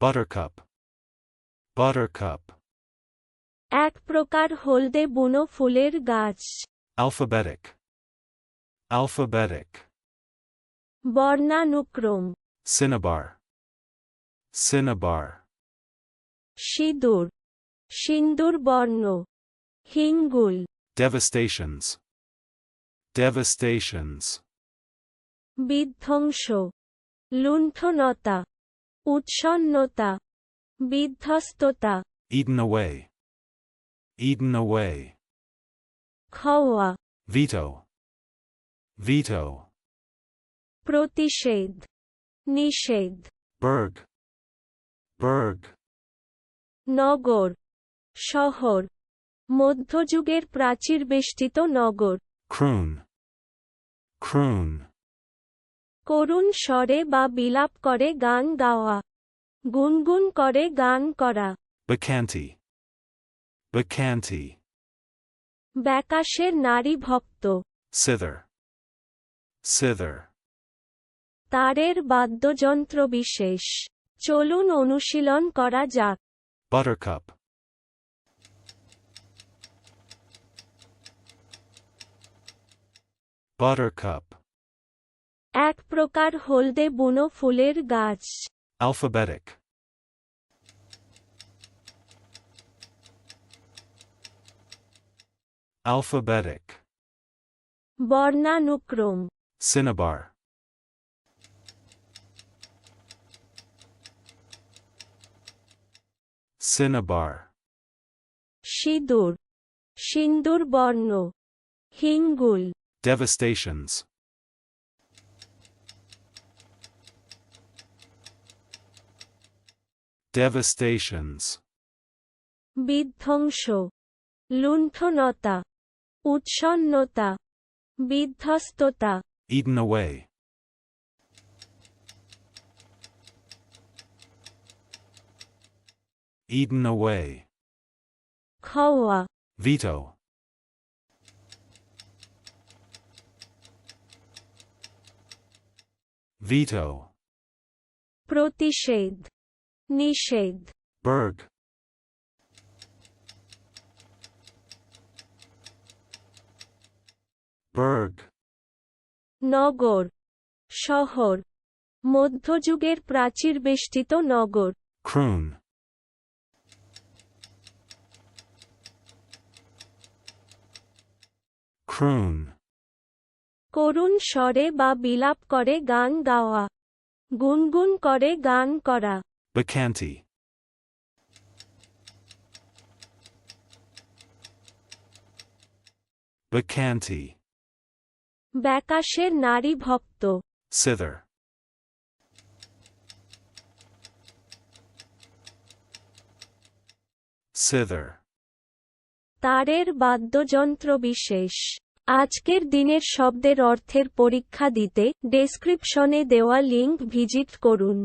Buttercup. Buttercup. এক প্রকার হলদে বুনো ফুলের গাছ Alphabetic. Alphabetic. বর্ণানুক্রম Cinnabar. Cinnabar. সিঁদুর সিন্দুর বর্ণ Hingul Devastations. Devastations. বিধ্বংস লুণ্ঠনতা উৎসন্নতা বিধ্বস্ততা Eaten away. Eaten away. খওয়া Veto. Veto. প্রতিষেধ নিষেধ Berg. Berg. নগর শহর মধ্যযুগের প্রাচীর বেষ্টিত নগর Croon. Croon. করুণ স্বরে বা বিলাপ করে গান গাওয়া গুনগুন করে গান করা Bacanti. Bacanti. ব্যাকাশের নারী ভক্ত Sither. Sither. তারের বাদ্যযন্ত্র বিশেষ চলুন অনুশীলন করা যাক Buttercup. Buttercup. এক প্রকার হলদে বুনো ফুলের গাছ। Alphabetic alphabetic বর্ণানুক্রম। সিনাবার সিনাবার সিঁদুর। সিন্দুর বর্ণ। Hingul. ডেভাস্টেশনস Devastations. বিধ্বংস লুণ্ঠনতা উৎসন্নতা বিধ্বস্ততা Eaten away. Eaten away. খওয়া Veto. Veto. প্রতিষেধ নিষেধ Berg. Berg. নগর শহর মধ্যযুগের প্রাচীর বেষ্টিত নগর Croon. Croon. করুণ স্বরে বা বিলাপ করে গান গাওয়া গুনগুন করে গান করা Bacanti. Bacanti. ব্যাকাশের নারী ভক্ত Sither. Sither. তারের বাদ্যযন্ত্র বিশেষ আজকের দিনের শব্দের অর্থের পরীক্ষা দিতে ডেসক্রিপশনে দেওয়া লিঙ্ক ভিজিট করুন